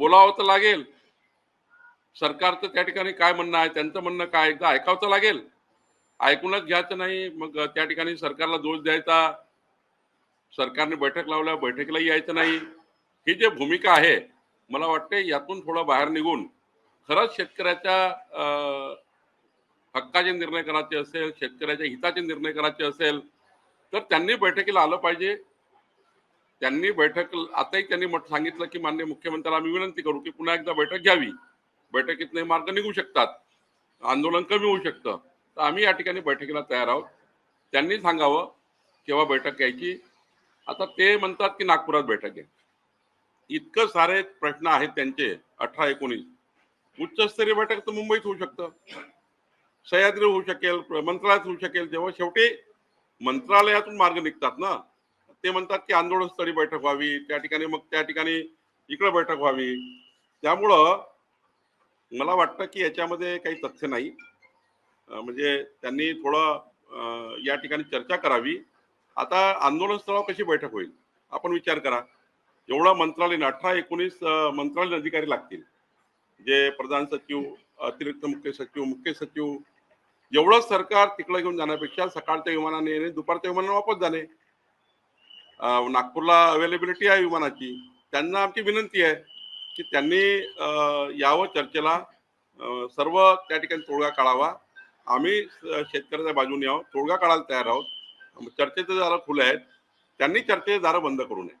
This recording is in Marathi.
बोलावं तर लागेल. सरकारचं त्या ठिकाणी काय म्हणणं आहे त्यांचं म्हणणं काय एकदा ऐकावं तर लागेल. ऐकूनच घ्यायचं नाही मग त्या ठिकाणी सरकारला दोष द्यायचा. सरकारने बैठक लावल्या बैठकीला यायचं नाही. ही जी भूमिका आहे मला वाटते यातून थोडं बाहेर निघून खरंच शेतकऱ्याच्या हक्काचे निर्णय करायचे असेल शेतकऱ्याच्या हिताचे निर्णय करायचे असेल तर त्यांनी बैठकीला आलं पाहिजे. त्यांनी बैठक आताही त्यांनी सांगितलं की माननीय मुख्यमंत्र्याला आम्ही विनंती करू की पुन्हा एकदा बैठक घ्यावी. बैठकीतले मार्ग निघू शकतात. आंदोलन कमी होऊ शकतं. तर आम्ही या ठिकाणी बैठकीला तयार आहोत. त्यांनी सांगावं केव्हा बैठक घ्यायची. आता ते म्हणतात की नागपुरात बैठक घ्या इतकं सारे प्रश्न आहेत त्यांचे अठरा एकोणीस. उच्चस्तरीय बैठक तर मुंबईत होऊ शकतं. सह्याद्री होऊ शकेल मंत्रालयात होऊ शकेल. जेव्हा शेवटी मंत्रालयातून मार्ग निघतात ना ते म्हणतात की आंदोलनस्थळी बैठक व्हावी त्या ठिकाणी मग त्या ठिकाणी इकडे बैठक व्हावी. त्यामुळं मला वाटतं की याच्यामध्ये काही तथ्य नाही. म्हणजे त्यांनी थोडं या ठिकाणी चर्चा करावी. आता आंदोलन स्थळावर कशी बैठक होईल? आपण विचार करा. एवढा मंत्रालय अठरा एकोणीस मंत्रालयीन अधिकारी लागतील. जे प्रधान सचिव अतिरिक्त मुख्य सचिव मुख्य सचिव एवढं सरकार तिकडे घेऊन जाण्यापेक्षा सकाळच्या विमानाने येणे दुपारच्या विमानाने वापस जाणे. नागपूरला अवेलेबिलिटी आहे विमानाची. त्यांना आमची विनंती आहे की त्यांनी यावं चर्चेला. सर्व त्या ठिकाणी तोडगा काढावा. आम्ही शेतकऱ्याच्या बाजूने आहोत तोडगा काढायला तयार आहोत. चर्चेचे दारं खुले आहेत त्यांनी चर्चेचे दारं बंद करू नये.